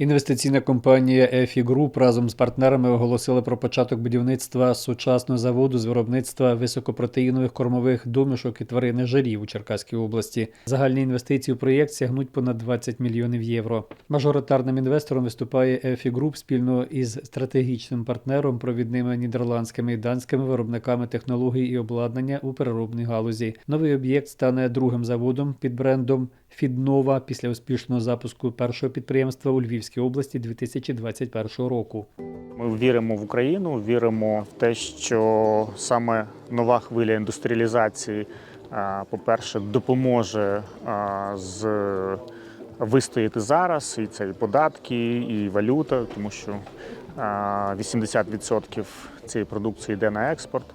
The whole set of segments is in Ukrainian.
Інвестиційна компанія EFI Group разом з партнерами оголосили про початок будівництва сучасного заводу з виробництва високопротеїнових кормових домішок і тваринних жирів у Черкаській області. Загальні інвестиції у проєкт сягнуть понад 20 мільйонів євро. Мажоритарним інвестором виступає EFI Group спільно із стратегічним партнером, провідними нідерландськими і данськими виробниками технологій і обладнання у переробній галузі. Новий об'єкт стане другим заводом під брендом Фіднова після успішного запуску першого підприємства у Львівській області 2021 року. Ми віримо в Україну, віримо в те, що саме нова хвиля індустріалізації, по-перше, допоможе з вистояти зараз. І це і податки, і валюта, тому що а, 80% цієї продукції йде на експорт.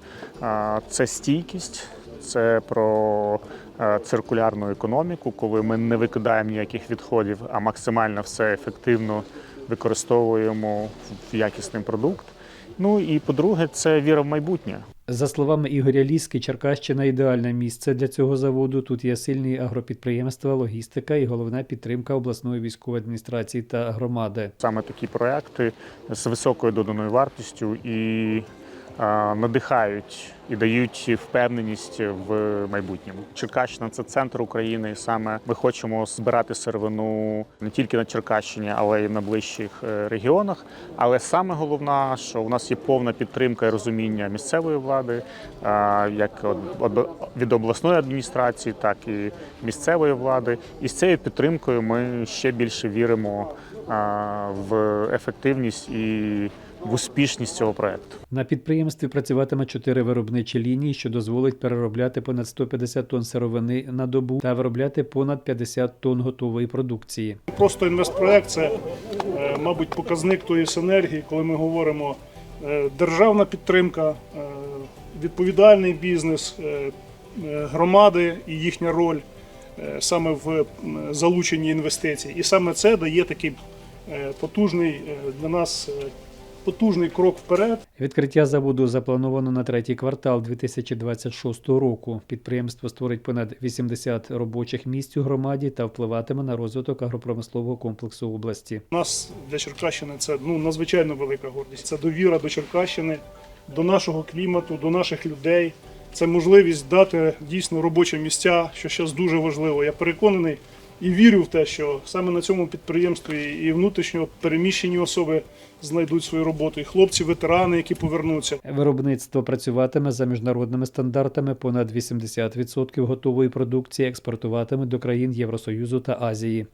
Це стійкість, це про е, циркулярну економіку, коли ми не викидаємо ніяких відходів, а максимально все ефективно використовуємо в якісний продукт. Ну і по-друге, це віра в майбутнє. За словами Ігоря Ліски, Черкащина ідеальне місце для цього заводу. Тут є сильні агропідприємства, логістика і головна підтримка обласної військової адміністрації та громади. Саме такі проекти з високою доданою вартістю і надихають і дають впевненість в майбутньому. Черкащина це центр України. і Саме ми хочемо збирати сировину не тільки на Черкащині, але й на ближчих е, регіонах. Але саме головне, що у нас є повна підтримка і розуміння місцевої влади, як від обласної адміністрації, так і місцевої влади. І з цією підтримкою ми ще більше віримо в ефективність і в успішність цього проекту. На підприємстві працюватиме чотири виробничі лінії, що дозволить переробляти понад 150 тонн сировини на добу та виробляти понад 50 тонн готової продукції. Просто інвестпроект це, е, мабуть, показник тої синергії, коли ми говоримо е, державна підтримка, е, відповідальний бізнес, громади і їхня роль саме в залученні інвестицій. І саме це дає такий потужний е, для нас е, потужний крок вперед. Відкриття заводу заплановано на третій квартал 2026 року. Підприємство створить понад 80 робочих місць у громаді та впливатиме на розвиток агропромислового комплексу області. У нас для Черкащини це ну, надзвичайно велика гордість. Це довіра до Черкащини, до нашого клімату, до наших людей. Це можливість дати дійсно робочі місця, що зараз дуже важливо. Я переконаний і вірю в те, що саме на цьому підприємстві і внутрішньо переміщені особи знайдуть свою роботу, і хлопці, ветерани, які повернуться. Виробництво працюватиме за міжнародними стандартами. Понад 80% готової продукції експортуватиме до країн Євросоюзу та Азії.